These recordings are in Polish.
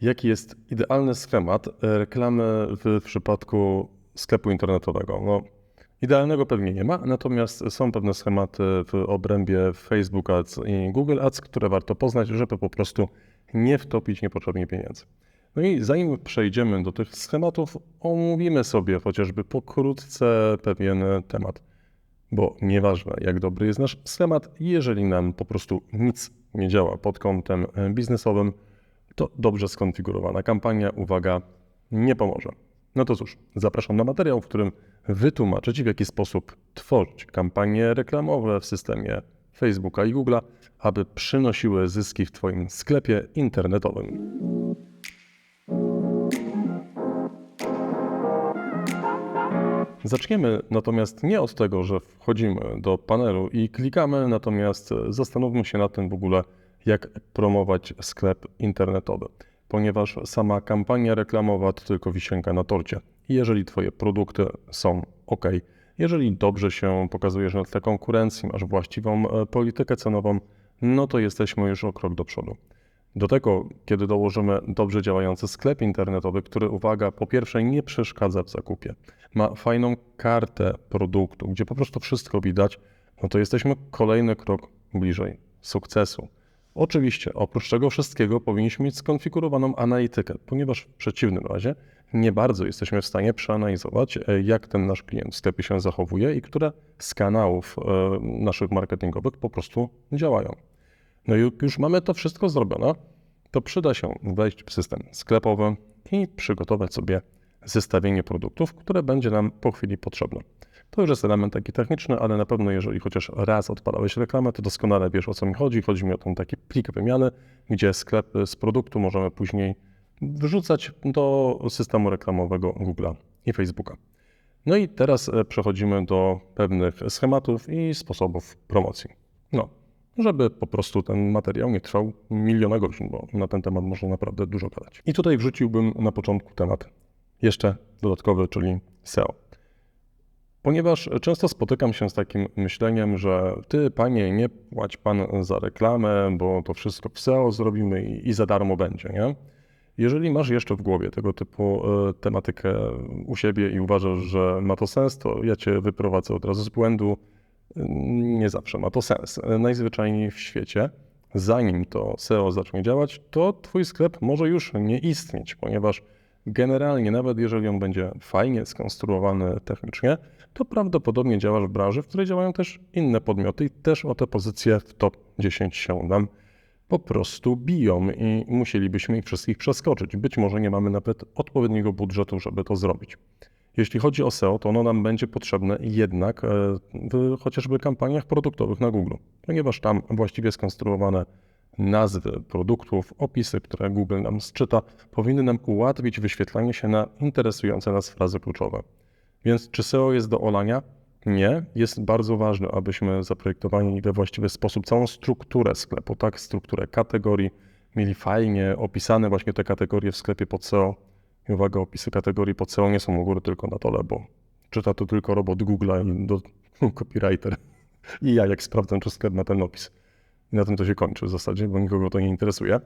Jaki jest idealny schemat reklamy w przypadku sklepu internetowego? No, idealnego pewnie nie ma, natomiast są pewne schematy w obrębie Facebook Ads i Google Ads, które warto poznać, żeby po prostu nie wtopić niepotrzebnie pieniędzy. No i zanim przejdziemy do tych schematów, omówimy sobie chociażby pokrótce pewien temat. Bo nieważne, jak dobry jest nasz schemat, jeżeli nam po prostu nic nie działa pod kątem biznesowym, to dobrze skonfigurowana kampania, uwaga, nie pomoże. No to cóż, zapraszam na materiał, w którym wytłumaczę Ci, w jaki sposób tworzyć kampanie reklamowe w systemie Facebooka i Google'a, aby przynosiły zyski w Twoim sklepie internetowym. Zaczniemy natomiast nie od tego, że wchodzimy do panelu i klikamy, natomiast zastanówmy się nad tym w ogóle, jak promować sklep internetowy, ponieważ sama kampania reklamowa to tylko wisienka na torcie. Jeżeli Twoje produkty są ok, jeżeli dobrze się pokazujesz na tle konkurencji, masz właściwą e, politykę cenową, no to jesteśmy już o krok do przodu. Do tego, kiedy dołożymy dobrze działający sklep internetowy, który, uwaga, po pierwsze nie przeszkadza w zakupie, ma fajną kartę produktu, gdzie po prostu wszystko widać, no to jesteśmy kolejny krok bliżej sukcesu. Oczywiście, oprócz tego wszystkiego powinniśmy mieć skonfigurowaną analitykę, ponieważ w przeciwnym razie nie bardzo jesteśmy w stanie przeanalizować, e, jak ten nasz klient w sklepie się zachowuje i które z kanałów e, naszych marketingowych po prostu działają. No i już mamy to wszystko zrobione, to przyda się wejść w system sklepowy i przygotować sobie zestawienie produktów, które będzie nam po chwili potrzebne. To już jest element taki techniczny, ale na pewno jeżeli chociaż raz odpalałeś reklamę, to doskonale wiesz o co mi chodzi. Chodzi mi o ten taki plik wymiany, gdzie sklep z produktu możemy później wrzucać do systemu reklamowego Google'a i Facebooka. No i teraz e, przechodzimy do pewnych schematów i sposobów promocji. No, żeby po prostu ten materiał nie trwał miliona godzin, bo na ten temat można naprawdę dużo gadać. I tutaj wrzuciłbym na początku temat jeszcze dodatkowy, czyli SEO. Ponieważ często spotykam się z takim myśleniem, że ty, panie, nie płać pan za reklamę, bo to wszystko w SEO zrobimy i, i za darmo będzie, nie? Jeżeli masz jeszcze w głowie tego typu e, tematykę u siebie i uważasz, że ma to sens, to ja cię wyprowadzę od razu z błędu. Nie zawsze ma to sens. Najzwyczajniej w świecie, zanim to SEO zacznie działać, to twój sklep może już nie istnieć, ponieważ generalnie, nawet jeżeli on będzie fajnie skonstruowany technicznie, to prawdopodobnie działasz w branży, w której działają też inne podmioty i też o te pozycje w top 10 się nam po prostu biją i musielibyśmy ich wszystkich przeskoczyć. Być może nie mamy nawet odpowiedniego budżetu, żeby to zrobić. Jeśli chodzi o SEO, to ono nam będzie potrzebne jednak e, w chociażby kampaniach produktowych na Google, ponieważ tam właściwie skonstruowane nazwy produktów, opisy, które Google nam sczyta, powinny nam ułatwić wyświetlanie się na interesujące nas frazy kluczowe. Więc czy SEO jest do olania? Nie. Jest bardzo ważne, abyśmy zaprojektowali we właściwy sposób całą strukturę sklepu, tak, strukturę kategorii, mieli fajnie opisane właśnie te kategorie w sklepie pod SEO. I uwaga, opisy kategorii pod SEO nie są u góry tylko na dole, bo czyta to tylko robot Google'a i do, copywriter. I ja jak sprawdzam, czy sklep ma ten opis. I na tym to się kończy w zasadzie, bo nikogo to nie interesuje.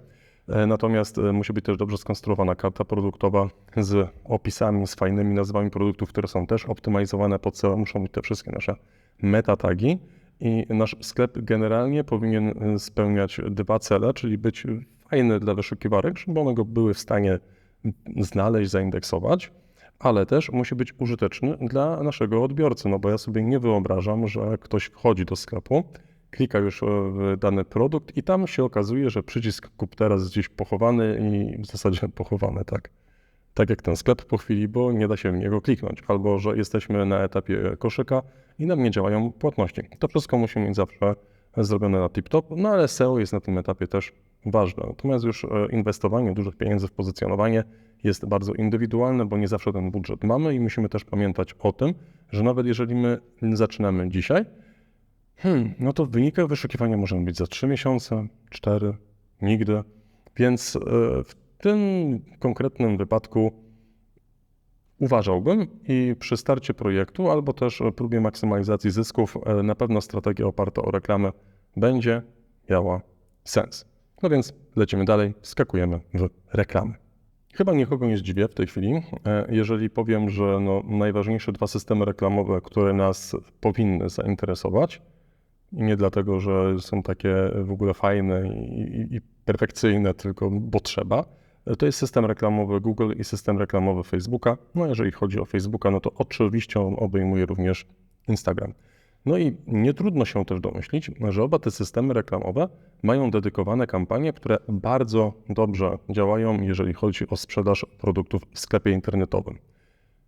E, natomiast e, musi być też dobrze skonstruowana karta produktowa z opisami, z fajnymi nazwami produktów, które są też optymalizowane pod SEO. Muszą być te wszystkie nasze metatagi. I nasz sklep generalnie powinien e, spełniać dwa cele, czyli być fajny dla wyszukiwarek, żeby one go były w stanie znaleźć, zaindeksować, ale też musi być użyteczny dla naszego odbiorcy, no bo ja sobie nie wyobrażam, że ktoś wchodzi do sklepu, klika już w dany produkt i tam się okazuje, że przycisk kup teraz jest gdzieś pochowany i w zasadzie pochowany, tak. Tak jak ten sklep po chwili, bo nie da się w niego kliknąć, albo że jesteśmy na etapie koszyka i nam nie działają płatności. To wszystko musi mieć zawsze zrobione na tip-top, no ale SEO jest na tym etapie też ważne. Natomiast już e, inwestowanie dużych pieniędzy w pozycjonowanie jest bardzo indywidualne, bo nie zawsze ten budżet mamy i musimy też pamiętać o tym, że nawet jeżeli my zaczynamy dzisiaj, Hmm, no to w wynikach wyszukiwania możemy być za 3 miesiące, 4, nigdy. Więc e, w tym konkretnym wypadku uważałbym i przy starcie projektu albo też próbie maksymalizacji zysków e, na pewno strategia oparta o reklamę będzie miała sens. No więc lecimy dalej, skakujemy w reklamy. Chyba nikogo nie zdziwię w tej chwili, e, jeżeli powiem, że no, najważniejsze dwa systemy reklamowe, które nas powinny zainteresować, i nie dlatego, że są takie w ogóle fajne i, i, perfekcyjne, tylko bo trzeba, to jest system reklamowy Google i system reklamowy Facebooka. No jeżeli chodzi o Facebooka, no to oczywiście on obejmuje również Instagram. No i nie trudno się też domyślić, że oba te systemy reklamowe mają dedykowane kampanie, które bardzo dobrze działają, jeżeli chodzi o sprzedaż produktów w sklepie internetowym.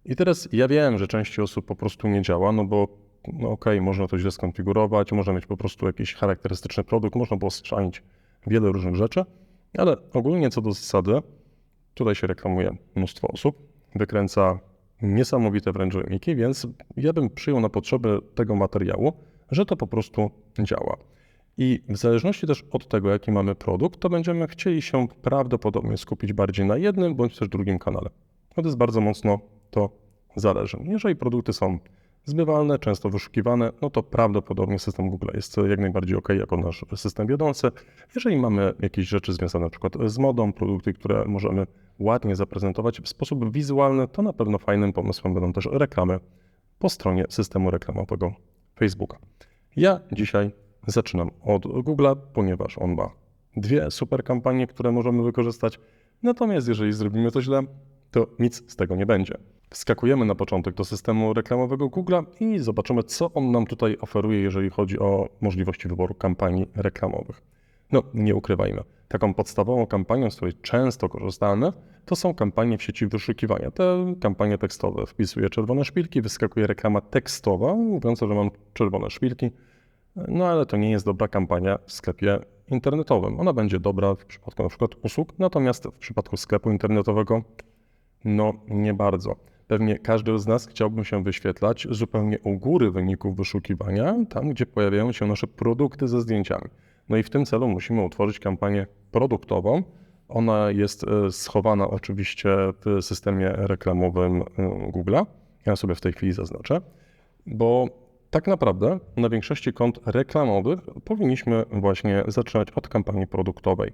I teraz ja wiem, że części osób po prostu nie działa, no bo no okej, okay, można to źle skonfigurować, można mieć po prostu jakiś charakterystyczny produkt, można było strzanić wiele różnych rzeczy, ale ogólnie co do zasady, tutaj się reklamuje mnóstwo osób, wykręca niesamowite wręcz wyniki, więc ja bym przyjął na potrzeby tego materiału, że to po prostu działa. I w zależności też od tego, jaki mamy produkt, to będziemy chcieli się prawdopodobnie skupić bardziej na jednym bądź też drugim kanale. No to jest bardzo mocno to zależy. Jeżeli produkty są zbywalne, często wyszukiwane, no to prawdopodobnie system Google jest jak najbardziej ok jako nasz system wiodący. Jeżeli mamy jakieś rzeczy związane na przykład z modą, produkty, które możemy ładnie zaprezentować w sposób wizualny, to na pewno fajnym pomysłem będą też reklamy po stronie systemu reklamowego Facebooka. Ja dzisiaj zaczynam od Google'a, ponieważ on ma dwie super kampanie, które możemy wykorzystać. Natomiast jeżeli zrobimy to źle, to nic z tego nie będzie. Wskakujemy na początek do systemu reklamowego Google'a i zobaczymy, co on nam tutaj oferuje, jeżeli chodzi o możliwości wyboru kampanii reklamowych. No, nie ukrywajmy. Taką podstawową kampanią, z której często korzystamy, to są kampanie w sieci wyszukiwania. Te kampanie tekstowe. Wpisuję czerwone szpilki, wyskakuje reklama tekstowa, mówiąca, że mam czerwone szpilki. No ale to nie jest dobra kampania w sklepie internetowym. Ona będzie dobra w przypadku na przykład usług, natomiast w przypadku sklepu internetowego no nie bardzo. Pewnie każdy z nas chciałby się wyświetlać zupełnie u góry wyników wyszukiwania, tam gdzie pojawiają się nasze produkty ze zdjęciami. No i w tym celu musimy utworzyć kampanię produktową. Ona jest e, schowana oczywiście w systemie reklamowym e, Google'a. Ja sobie w tej chwili zaznaczę, bo tak naprawdę na większości kont reklamowych powinniśmy właśnie zaczynać od kampanii produktowej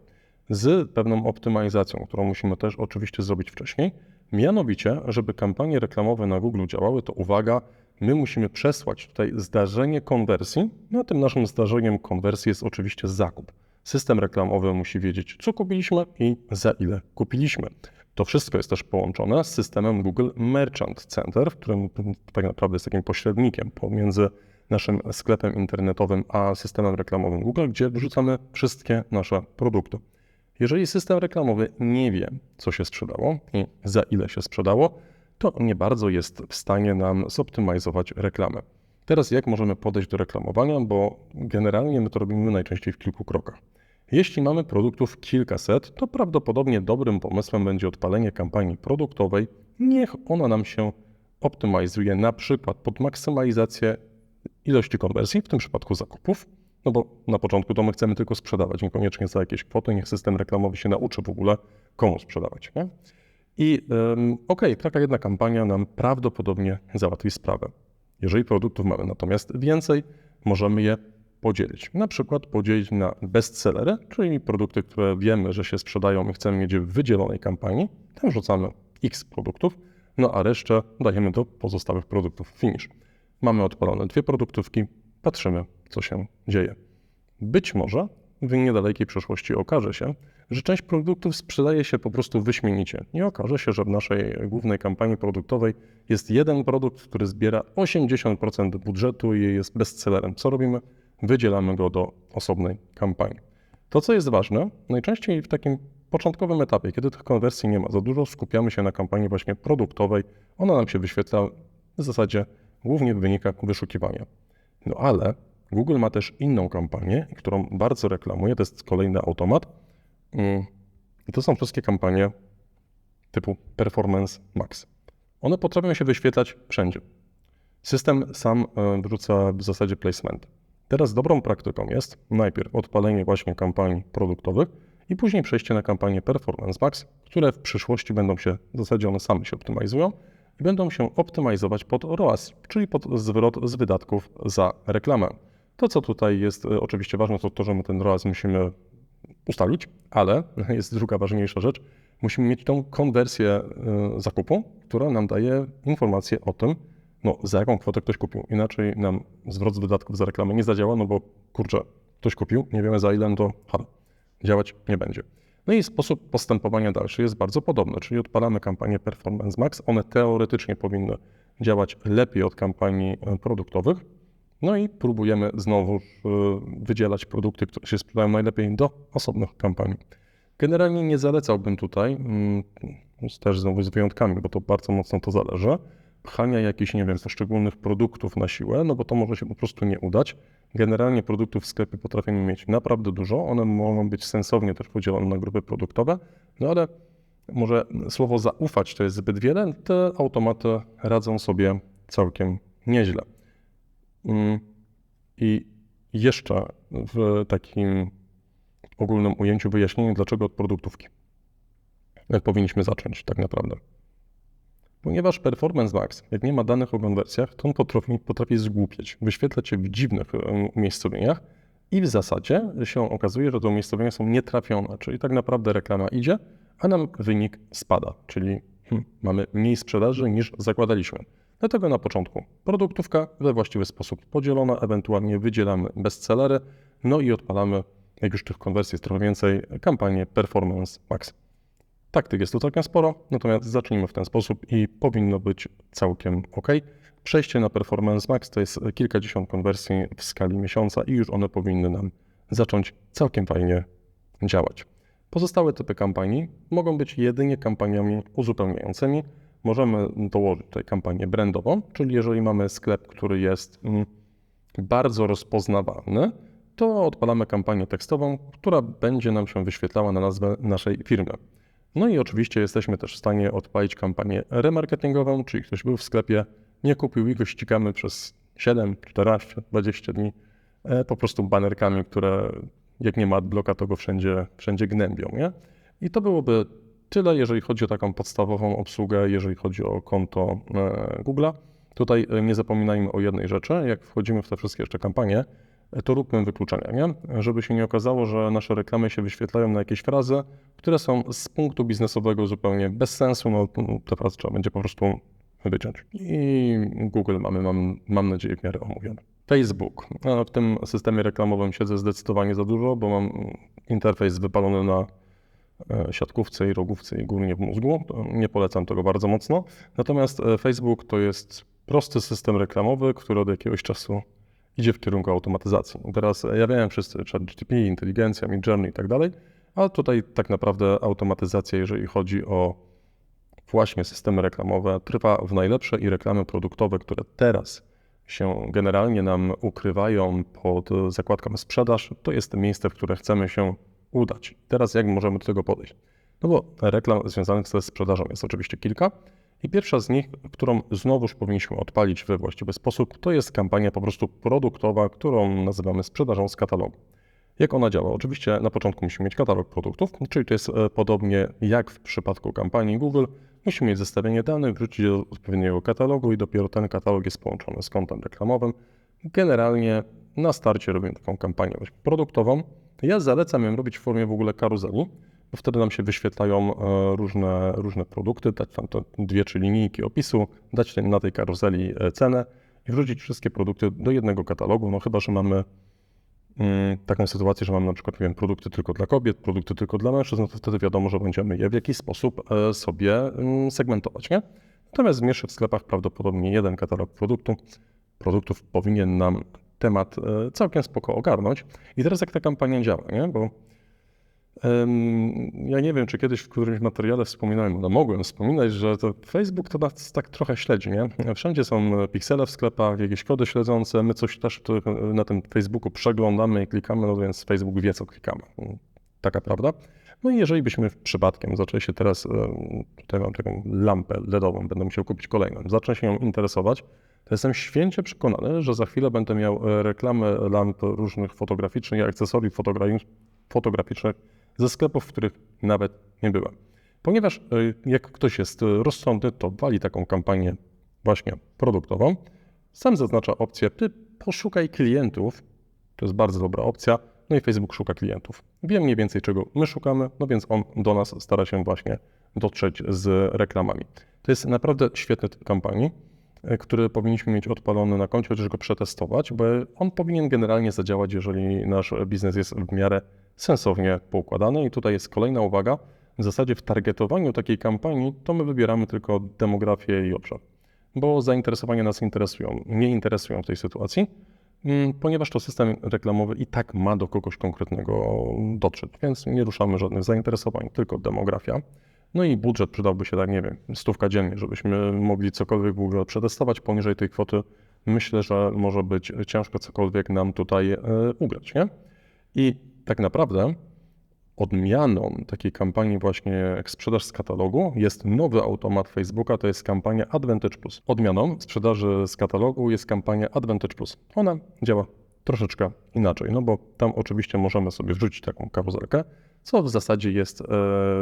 z pewną optymalizacją, którą musimy też oczywiście zrobić wcześniej. Mianowicie, żeby kampanie reklamowe na Google działały, to uwaga, my musimy przesłać tutaj zdarzenie konwersji. No, tym naszym zdarzeniem konwersji jest oczywiście zakup. System reklamowy musi wiedzieć, co kupiliśmy i za ile kupiliśmy. To wszystko jest też połączone z systemem Google Merchant Center, w którym tak naprawdę jest takim pośrednikiem pomiędzy naszym sklepem internetowym a systemem reklamowym Google, gdzie wrzucamy wszystkie nasze produkty. Jeżeli system reklamowy nie wie, co się sprzedało i za ile się sprzedało, to nie bardzo jest w stanie nam zoptymalizować reklamę. Teraz jak możemy podejść do reklamowania, bo generalnie my to robimy najczęściej w kilku krokach. Jeśli mamy produktów kilkaset, to prawdopodobnie dobrym pomysłem będzie odpalenie kampanii produktowej. Niech ona nam się optymalizuje na przykład pod maksymalizację ilości konwersji, w tym przypadku zakupów, no bo na początku to my chcemy tylko sprzedawać, niekoniecznie za jakieś kwoty. Niech system reklamowy się nauczy w ogóle, komu sprzedawać. Nie? I um, okej, okay, taka jedna kampania nam prawdopodobnie załatwi sprawę. Jeżeli produktów mamy natomiast więcej, możemy je podzielić. Na przykład podzielić na bestsellery, czyli produkty, które wiemy, że się sprzedają i chcemy mieć w wydzielonej kampanii. Tam rzucamy x produktów, no a resztę dajemy do pozostałych produktów finish. Mamy odpalone dwie produktówki, patrzymy, co się dzieje. Być może w niedalekiej przyszłości okaże się, że część produktów sprzedaje się po prostu wyśmienicie. Nie okaże się, że w naszej głównej kampanii produktowej jest jeden produkt, który zbiera 80% budżetu i jest bestsellerem. Co robimy? Wydzielamy go do osobnej kampanii. To, co jest ważne, najczęściej w takim początkowym etapie, kiedy tych konwersji nie ma za dużo, skupiamy się na kampanii właśnie produktowej. Ona nam się wyświetla w zasadzie głównie w wynikach wyszukiwania. No ale Google ma też inną kampanię, którą bardzo reklamuje, to jest kolejny automat. Mm, I to są wszystkie kampanie typu Performance Max. One potrafią się wyświetlać wszędzie. System sam e, wrzuca w zasadzie placement. Teraz dobrą praktyką jest najpierw odpalenie właśnie kampanii produktowych i później przejście na kampanię Performance Max, które w przyszłości będą się, w zasadzie one same się optymalizują i będą się optymalizować pod ROAS, czyli pod zwrot z wydatków za reklamę. To, co tutaj jest e, oczywiście ważne, to to, że my ten ROAS musimy ustalić, ale jest druga ważniejsza rzecz, musimy mieć tą konwersję y, zakupu, która nam daje informację o tym, no, za jaką kwotę ktoś kupił. Inaczej nam zwrot z wydatków za reklamę nie zadziała, no bo kurczę, ktoś kupił, nie wiemy za ile, no to ha, działać nie będzie. No i sposób postępowania dalszy jest bardzo podobny, czyli odpalamy kampanię Performance Max. One teoretycznie powinny działać lepiej od kampanii e, produktowych. No i próbujemy znowu e, wydzielać produkty, które się sprzedają najlepiej do osobnych kampanii. Generalnie nie zalecałbym tutaj, mm, też znowu z wyjątkami, bo to bardzo mocno to zależy, pchania jakichś, nie wiem, poszczególnych produktów na siłę, no bo to może się po prostu nie udać. Generalnie produktów w sklepie potrafimy mieć naprawdę dużo, one mogą być sensownie też podzielone na grupy produktowe, no ale może słowo zaufać to jest zbyt wiele, te automaty radzą sobie całkiem nieźle. Mm, I jeszcze w takim ogólnym ujęciu wyjaśnienie, dlaczego od produktówki. Jak powinniśmy zacząć tak naprawdę. Ponieważ Performance Max, jak nie ma danych o konwersjach, to on potrafi, potrafi zgłupieć, wyświetlać się w dziwnych umiejscowieniach i w zasadzie się okazuje, że te umiejscowienia są nietrafione, czyli tak naprawdę reklama idzie, a nam wynik spada, czyli hmm, mamy mniej sprzedaży niż zakładaliśmy. Dlatego na początku produktówka we właściwy sposób podzielona, ewentualnie wydzielamy bestsellery, no i odpalamy, jak już tych konwersji jest trochę więcej, kampanię Performance Max. Taktyk jest tu całkiem sporo, natomiast zacznijmy w ten sposób i powinno być całkiem ok. Przejście na Performance Max to jest kilkadziesiąt konwersji w skali miesiąca i już one powinny nam zacząć całkiem fajnie działać. Pozostałe typy kampanii mogą być jedynie kampaniami uzupełniającymi. Możemy dołożyć tutaj kampanię brandową, czyli jeżeli mamy sklep, który jest mm, bardzo rozpoznawalny, to odpalamy kampanię tekstową, która będzie nam się wyświetlała na nazwę naszej firmy. No i oczywiście jesteśmy też w stanie odpalić kampanię remarketingową, czyli ktoś był w sklepie, nie kupił i go ścigamy przez 7, 14, 20 dni e, po prostu banerkami, które jak nie ma adblocka, to go wszędzie, wszędzie gnębią. Nie? I to byłoby tyle, jeżeli chodzi o taką podstawową obsługę, jeżeli chodzi o konto e, Google'a. Tutaj e, nie zapominajmy o jednej rzeczy, jak wchodzimy w te wszystkie jeszcze kampanie, to róbmy wykluczenia, nie? Żeby się nie okazało, że nasze reklamy się wyświetlają na jakieś frazy, które są z punktu biznesowego zupełnie bez sensu, no te frazy trzeba będzie po prostu wyciąć. I Google mamy, mam, mam nadzieję, w miarę omówione. Facebook. W tym systemie reklamowym siedzę zdecydowanie za dużo, bo mam interfejs wypalony na e, siatkówce i rogówce i głównie w mózgu. Nie polecam tego bardzo mocno. Natomiast e, Facebook to jest prosty system reklamowy, który od jakiegoś czasu idzie w kierunku automatyzacji. Teraz ja wiem wszyscy, ChatGPT, inteligencja, Midjourney i tak dalej, ale tutaj tak naprawdę automatyzacja, jeżeli chodzi o właśnie systemy reklamowe, trwa w najlepsze i reklamy produktowe, które teraz się generalnie nam ukrywają pod zakładką sprzedaż, to jest miejsce, w które chcemy się udać. Teraz jak możemy do tego podejść? No bo reklam związanych ze sprzedażą jest oczywiście kilka. I pierwsza z nich, którą znowuż powinniśmy odpalić we właściwy sposób, to jest kampania po prostu produktowa, którą nazywamy sprzedażą z katalogu. Jak ona działa? Oczywiście na początku musimy mieć katalog produktów, czyli to jest e, podobnie jak w przypadku kampanii Google. Musimy mieć zestawienie danych, wrzucić do odpowiedniego katalogu i dopiero ten katalog jest połączony z kontem reklamowym. Generalnie na starcie robimy taką kampanię produktową. Ja zalecam ją robić w formie w ogóle karuzeli, bo wtedy nam się wyświetlają e, różne, różne produkty, dać tam to dwie, trzy linijki opisu, dać na tej karuzeli e, cenę i wrzucić wszystkie produkty do jednego katalogu, no chyba, że mamy mm, taką sytuację, że mamy na przykład wiem, produkty tylko dla kobiet, produkty tylko dla mężczyzn, no to wtedy wiadomo, że będziemy je w jakiś sposób e, sobie mm, segmentować, nie? Natomiast w mniejszych sklepach prawdopodobnie jeden katalog produktu, produktów powinien nam temat całkiem spoko ogarnąć. I teraz jak ta kampania działa, nie? Bo ja nie wiem, czy kiedyś w którymś materiale wspominałem, no mogłem wspominać, że to Facebook to nas tak trochę śledzi, nie? Wszędzie są piksele w sklepach, jakieś kody śledzące, my coś też na tym Facebooku przeglądamy i klikamy, no więc Facebook wie, co klikamy. Taka prawda. No i jeżeli byśmy przypadkiem zaczęli się teraz, tutaj mam taką lampę LEDową, będę musiał kupić kolejną, zacznę się nią interesować, jestem święcie przekonany, że za chwilę będę miał e, reklamy lamp różnych fotograficznych i akcesoriów fotograficznych ze sklepów, w których nawet nie byłem. Ponieważ e, jak ktoś jest rozsądny, to wali taką kampanię właśnie produktową. Sam zaznacza opcję, ty poszukaj klientów, to jest bardzo dobra opcja, no i Facebook szuka klientów. Wie mniej więcej, czego my szukamy, no więc on do nas stara się właśnie dotrzeć z reklamami. To jest naprawdę świetny typ kampanii, który powinniśmy mieć odpalony na koncie, chociaż go przetestować, bo on powinien generalnie zadziałać, jeżeli nasz biznes jest w miarę sensownie poukładany. I tutaj jest kolejna uwaga. W zasadzie w targetowaniu takiej kampanii to my wybieramy tylko demografię i obszar, bo zainteresowania nas interesują, nie interesują w tej sytuacji, mm, ponieważ to system reklamowy i tak ma do kogoś konkretnego dotrzeć, więc nie ruszamy żadnych zainteresowań, tylko demografia. No i budżet przydałby się, tak nie wiem, stówka dziennie, żebyśmy mogli cokolwiek w ogóle przetestować. Poniżej tej kwoty myślę, że może być ciężko cokolwiek nam tutaj e, ugrać, nie? I tak naprawdę odmianą takiej kampanii właśnie jak sprzedaż z katalogu jest nowy automat Facebooka, to jest kampania Advantage Plus. Odmianą sprzedaży z katalogu jest kampania Advantage Plus. Ona działa troszeczkę inaczej, no bo tam oczywiście możemy sobie wrzucić taką karuzelkę, co w zasadzie jest e,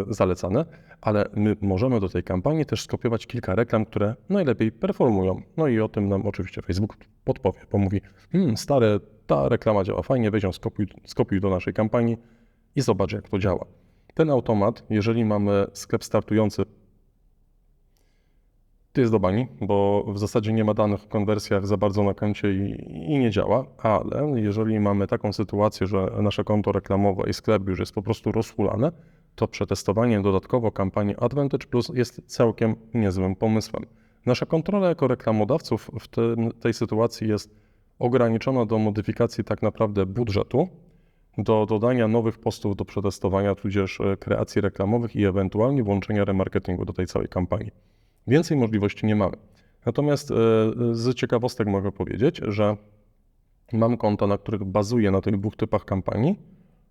zalecane, ale my możemy do tej kampanii też skopiować kilka reklam, które najlepiej performują. No i o tym nam oczywiście Facebook podpowie, bo mówi, hmm, stare, ta reklama działa fajnie, weź ją skopiuj, skopiuj do naszej kampanii i zobacz, jak to działa. Ten automat, jeżeli mamy sklep startujący, to jest do bani, bo w zasadzie nie ma danych o konwersjach za bardzo na koncie i, i, nie działa, ale jeżeli mamy taką sytuację, że nasze konto reklamowe i sklep już jest po prostu rozhulane, to przetestowanie dodatkowo kampanii Advantage Plus jest całkiem niezłym pomysłem. Nasza kontrola jako reklamodawców w tym, tej sytuacji jest ograniczona do modyfikacji tak naprawdę budżetu, do dodania nowych postów do przetestowania, tudzież e, kreacji reklamowych i ewentualnie włączenia remarketingu do tej całej kampanii. Więcej możliwości nie mamy. Natomiast e, z ciekawostek mogę powiedzieć, że mam konta, na których bazuję na tych dwóch typach kampanii,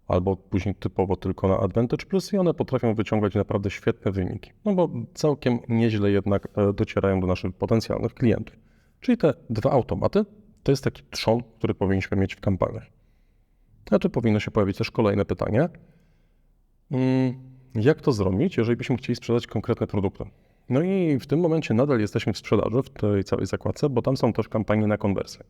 albo później typowo tylko na Advantage Plus i one potrafią wyciągać naprawdę świetne wyniki. No bo całkiem nieźle jednak e, docierają do naszych potencjalnych klientów. Czyli te dwa automaty to jest taki trzon, który powinniśmy mieć w kampaniach. A tu powinno się pojawić też kolejne pytanie. Mm, jak to zrobić, jeżeli byśmy chcieli sprzedać konkretne produkty? No i w tym momencie nadal jesteśmy w sprzedaży, w tej całej zakładce, bo tam są też kampanie na konwersję.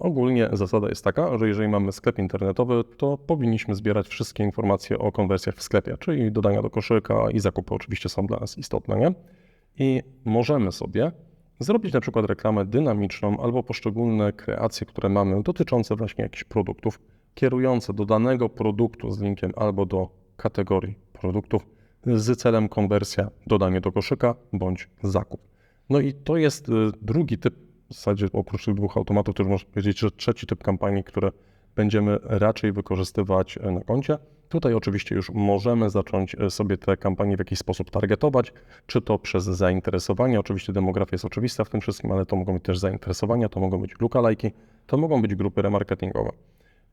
Ogólnie zasada jest taka, że jeżeli mamy sklep internetowy, to powinniśmy zbierać wszystkie informacje o konwersjach w sklepie, czyli dodania do koszyka i zakupy oczywiście są dla nas istotne, nie? I możemy sobie zrobić na przykład reklamę dynamiczną albo poszczególne kreacje, które mamy dotyczące właśnie jakichś produktów, kierujące do danego produktu z linkiem albo do kategorii produktów z celem konwersja, dodanie do koszyka bądź zakup. No i to jest y, drugi typ, w zasadzie oprócz tych dwóch automatów, też można powiedzieć, że trzeci typ kampanii, które będziemy raczej wykorzystywać e, na koncie. Tutaj oczywiście już możemy zacząć e, sobie te kampanie w jakiś sposób targetować, czy to przez zainteresowanie, oczywiście demografia jest oczywista w tym wszystkim, ale to mogą być też zainteresowania, to mogą być lookalike'i, to mogą być grupy remarketingowe.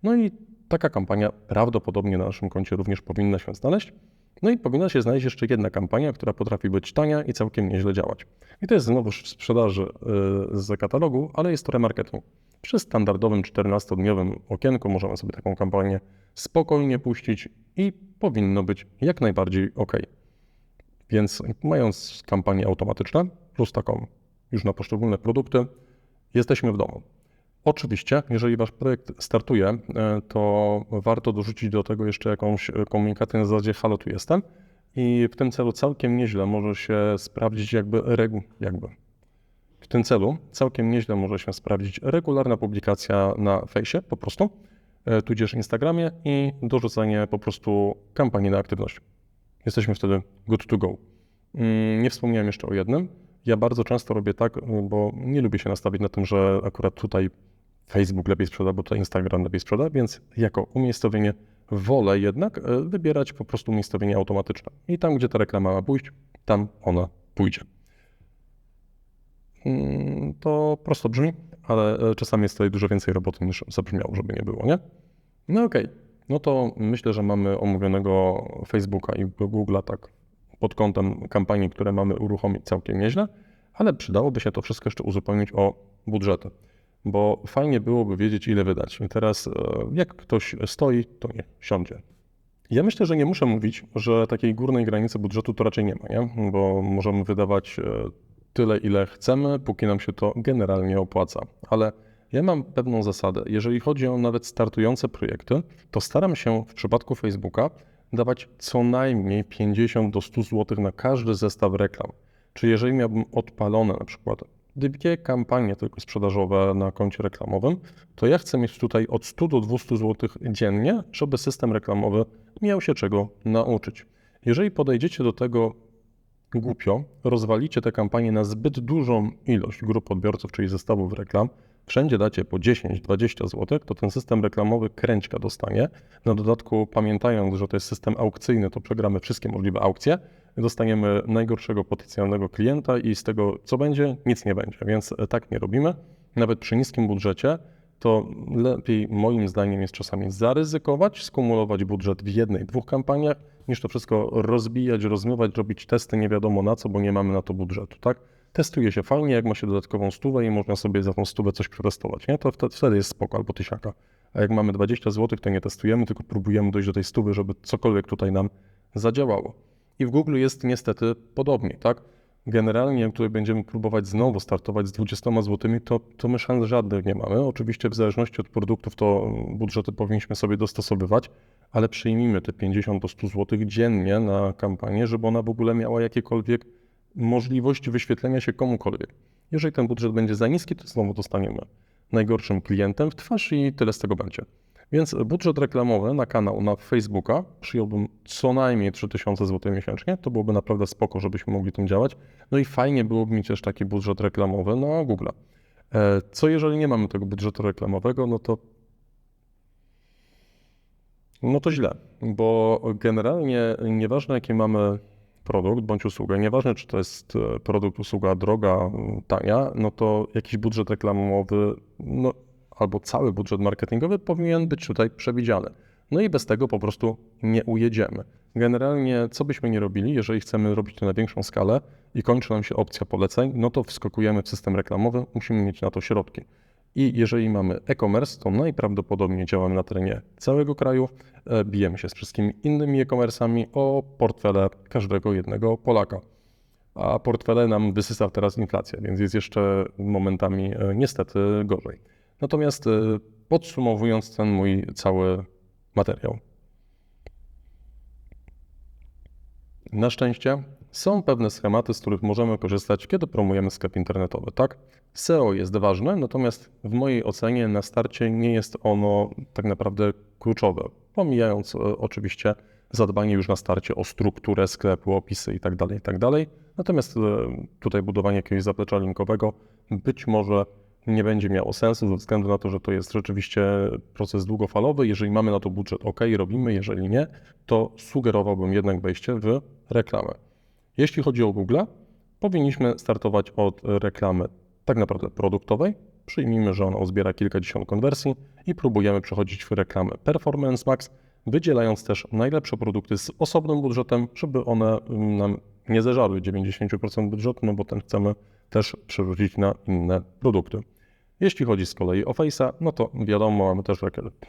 No i taka kampania prawdopodobnie na naszym koncie również powinna się znaleźć. No i powinna się znaleźć jeszcze jedna kampania, która potrafi być tania i całkiem nieźle działać. I to jest znowu w sprzedaży y, z katalogu, ale jest to remarketing. Przy standardowym 14-dniowym okienku możemy sobie taką kampanię spokojnie puścić i powinno być jak najbardziej ok. Więc mając kampanię automatyczne plus taką już na poszczególne produkty, jesteśmy w domu. Oczywiście, jeżeli Wasz projekt startuje, e, to warto dorzucić do tego jeszcze jakąś komunikatę na zasadzie halo, tu jestem. I w tym celu całkiem nieźle może się sprawdzić jakby reguł, jakby. W tym celu całkiem nieźle może się sprawdzić regularna publikacja na fejsie po prostu, e, tudzież Instagramie i dorzucenie po prostu kampanii na aktywność. Jesteśmy wtedy good to go. Mm, nie wspomniałem jeszcze o jednym. Ja bardzo często robię tak, bo nie lubię się nastawić na tym, że akurat tutaj Facebook lepiej sprzeda, bo to Instagram lepiej sprzeda, więc jako umiejscowienie wolę jednak e, wybierać po prostu umiejscowienie automatyczne. I tam, gdzie ta reklama ma pójść, tam ona pójdzie. Mm, to prosto brzmi, ale e, czasami jest tutaj dużo więcej roboty niż zabrzmiało, żeby nie było, nie? No okej, okay. no to myślę, że mamy omówionego Facebooka i Google'a tak pod kątem kampanii, które mamy uruchomić całkiem nieźle, ale przydałoby się to wszystko jeszcze uzupełnić o budżety bo fajnie byłoby wiedzieć, ile wydać. I teraz, e, jak ktoś stoi, to nie siądzie. Ja myślę, że nie muszę mówić, że takiej górnej granicy budżetu to raczej nie ma, nie? bo możemy wydawać e, tyle, ile chcemy, póki nam się to generalnie opłaca. Ale Ja mam pewną zasadę. Jeżeli chodzi o nawet startujące projekty, to staram się w przypadku Facebooka dawać co najmniej 50 do 100 zł na każdy zestaw reklam. Czy jeżeli miałbym odpalone na przykład dwie kampanie tylko sprzedażowe na koncie reklamowym, to ja chcę mieć tutaj od 100 do 200 zł dziennie, żeby system reklamowy miał się czego nauczyć. Jeżeli podejdziecie do tego głupio, rozwalicie tę kampanię na zbyt dużą ilość grup odbiorców, czyli zestawów reklam, wszędzie dacie po 10-20 zł, to ten system reklamowy kręćka dostanie. Na dodatku, pamiętając, że to jest system aukcyjny, to przegramy wszystkie możliwe aukcje, dostaniemy najgorszego potencjalnego klienta i z tego, co będzie, nic nie będzie. Więc tak nie robimy. Nawet przy niskim budżecie, to lepiej moim zdaniem jest czasami zaryzykować, skumulować budżet w jednej, dwóch kampaniach, niż to wszystko rozbijać, rozmywać, robić testy nie wiadomo na co, bo nie mamy na to budżetu, tak? Testuje się fajnie, jak ma się dodatkową stówę i można sobie za tą stówę coś przetestować, nie? To wtedy, wtedy jest spoko albo tysiaka. A jak mamy 20 zł, to nie testujemy, tylko próbujemy dojść do tej stówy, żeby cokolwiek tutaj nam zadziałało. I w Google jest niestety podobnie, tak? Generalnie, jak tutaj będziemy próbować znowu startować z 20 zł, to, to my szans żadnych nie mamy. Oczywiście w zależności od produktów to budżety powinniśmy sobie dostosowywać, ale przyjmijmy te 50 do 100 zł dziennie na kampanię, żeby ona w ogóle miała jakiekolwiek możliwość wyświetlenia się komukolwiek. Jeżeli ten budżet będzie za niski, to znowu dostaniemy najgorszym klientem w twarz i tyle z tego będzie. Więc budżet reklamowy na kanał na Facebooka przyjąłbym co najmniej 3000 zł miesięcznie. To byłoby naprawdę spoko, żebyśmy mogli tym działać. No i fajnie byłoby mieć też taki budżet reklamowy na Google. E, co jeżeli nie mamy tego budżetu reklamowego, no to no to źle, bo generalnie nieważne jaki mamy produkt bądź usługę, nieważne czy to jest e, produkt, usługa droga, tania, no to jakiś budżet reklamowy, no albo cały budżet marketingowy powinien być tutaj przewidziany. No i bez tego po prostu nie ujedziemy. Generalnie, co byśmy nie robili, jeżeli chcemy robić to na większą skalę i kończy nam się opcja poleceń, no to wskakujemy w system reklamowy, musimy mieć na to środki. I jeżeli mamy e-commerce, to najprawdopodobniej działamy na terenie całego kraju, e, bijemy się z wszystkimi innymi e-commerce'ami o portfele każdego jednego Polaka. A portfele nam wysysa teraz inflacja, więc jest jeszcze momentami e, niestety gorzej. Natomiast e, podsumowując ten mój cały materiał. Na szczęście są pewne schematy, z których możemy korzystać, kiedy promujemy sklep internetowy, tak? SEO jest ważne, natomiast w mojej ocenie na starcie nie jest ono tak naprawdę kluczowe, pomijając e, oczywiście zadbanie już na starcie o strukturę sklepu, opisy itd., tak itd. Tak natomiast e, tutaj budowanie jakiegoś zaplecza linkowego być może nie będzie miało sensu ze względu na to, że to jest rzeczywiście proces długofalowy. Jeżeli mamy na to budżet, ok, robimy, jeżeli nie, to sugerowałbym jednak wejście w reklamę. Jeśli chodzi o Google, powinniśmy startować od reklamy tak naprawdę produktowej. Przyjmijmy, że ona uzbiera kilkadziesiąt konwersji i próbujemy przechodzić w reklamę Performance Max, wydzielając też najlepsze produkty z osobnym budżetem, żeby one nam nie zeżarły 90% budżetu, no bo ten chcemy też przerzucić na inne produkty. Jeśli chodzi z kolei o Face'a, no to wiadomo, mamy też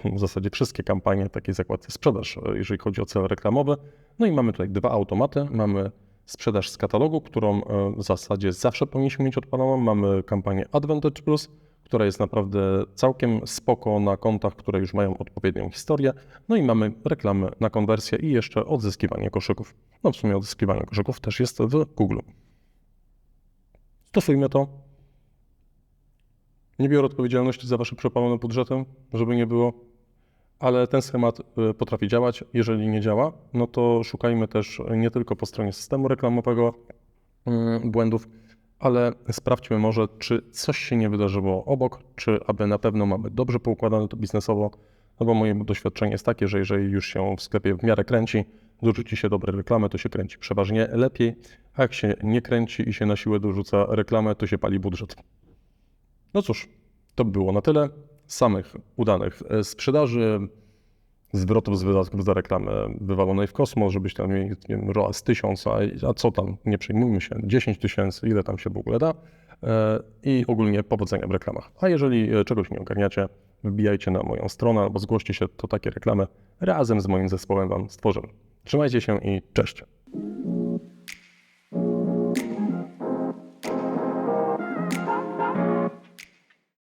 w zasadzie wszystkie kampanie takiej zakładce sprzedaż, jeżeli chodzi o cel reklamowy. No i mamy tutaj dwa automaty. Mamy sprzedaż z katalogu, którą e, w zasadzie zawsze powinniśmy mieć odpaloną. Mamy kampanię Advantage Plus, która jest naprawdę całkiem spoko na kontach, które już mają odpowiednią historię. No i mamy reklamy na konwersję i jeszcze odzyskiwanie koszyków. No w sumie odzyskiwanie koszyków też jest w Google. Stosujmy to. Nie biorę odpowiedzialności za wasze przepalone budżetem, żeby nie było ale ten schemat y, potrafi działać. Jeżeli nie działa, no to szukajmy też nie tylko po stronie systemu reklamowego y, błędów, ale sprawdźmy może, czy coś się nie wydarzyło obok, czy aby na pewno mamy dobrze poukładane to biznesowo, no bo moje doświadczenie jest takie, że jeżeli już się w sklepie w miarę kręci, dorzuci się dobre reklamy, to się kręci przeważnie lepiej, a jak się nie kręci i się na siłę dorzuca reklamę, to się pali budżet. No cóż, to by było na tyle samych udanych e, sprzedaży, zwrotów z wydatków za reklamę wywalonej w kosmos, żebyś tam mieli ROAS 1000, a, a co tam, nie przejmujmy się, 10 tysięcy, ile tam się w ogóle da e, i ogólnie powodzenia w reklamach. A jeżeli e, czegoś nie ogarniacie, wbijajcie na moją stronę albo zgłoście się, to takie reklamy razem z moim zespołem Wam stworzymy. Trzymajcie się i cześć.